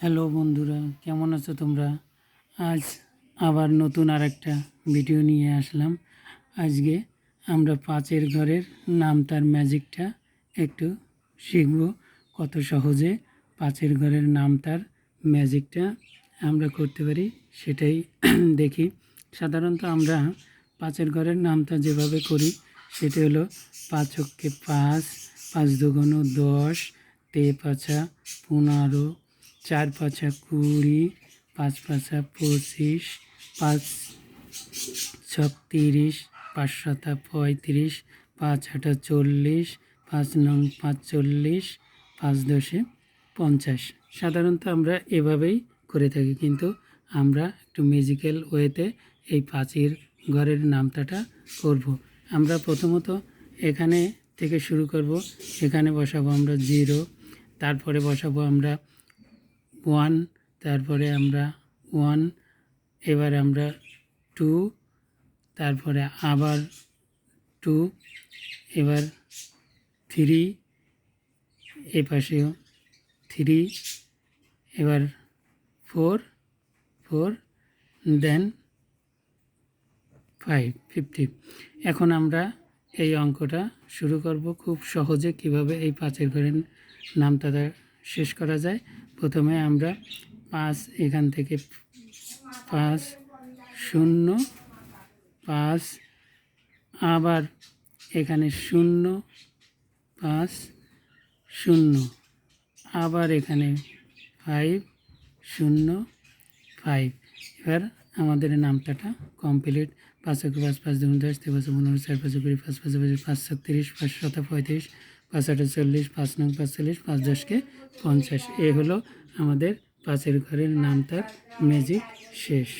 Hello বন্ধুরা, কেমন আছো তোমরা? আজ আবার নতুন আর একটা ভিডিও নিয়ে আসলাম। আজকে আমরা পাঁচের ঘরের নাম তার ম্যাজিকটা একটু শিখব কত সহজে পাঁচের ঘরের নাম তার ম্যাজিকটা আমরা করতে পারি সেটাই দেখি। সাধারণত আমরা পাঁচের ঘরের নামটা যেভাবে করি, সেটি হলো পাঁচ অক্ষে পাঁচ পাঁচ দুগুণ দশ, তে পাঁচা, পনেরো চার পাঁচা কুড়ি, পাঁচ পাঁচা পঁচিশ, পাঁচ ছক তিরিশ, পাঁচ সাতা পঁয়ত্রিশ, পাঁচ আটা চল্লিশ, পাঁচ নং পাঁচচল্লিশ পাঁচ দশে পঞ্চাশ সাধারণত আমরা এভাবেই করে থাকি, কিন্তু আমরা একটু মিউজিক্যাল ওয়েতে এই পাঁচের ঘরের নামতাটা করব। আমরা প্রথমত এখানে থেকে শুরু করব, এখানে বসাবো আমরা জিরো তারপরে বসাবো আমরা ওয়ান তারপরে আমরা ওয়ান এবার আমরা টু তারপরে আবার টু এবার থ্রি এ পাশেও থ্রি এবার four four then five fifty এখন আমরা এই অঙ্কটা শুরু করব খুব সহজে কীভাবে এই পাঁচের ঘরের নামটা শেষ করা যায়। প্রথমে আমরা পাঁচ এখান থেকে পাঁচ শূন্য, পাঁচ আবার এখানে শূন্য, পাঁচ শূন্য, আবার এখানে ফাইভ শূন্য ফাইভ এবার আমাদের নামটাটা কমপ্লিট পাঁচ পাঁচ পাঁচ দুগুণ দশ তিন পনেরো চার পাঁচ কুড়ি পাঁচ পাঁচ পাঁচ পাঁচ ছত্রিশ পাঁচ পঁয়ত্রিশ পাঁচ চল্লিশ, পাঁচ নং পাঁচচল্লিশ, পাঁচ দশকে পঞ্চাশ। এ হলো আমাদের পাঁচের ঘরের নামটার ম্যাজিক শেষ।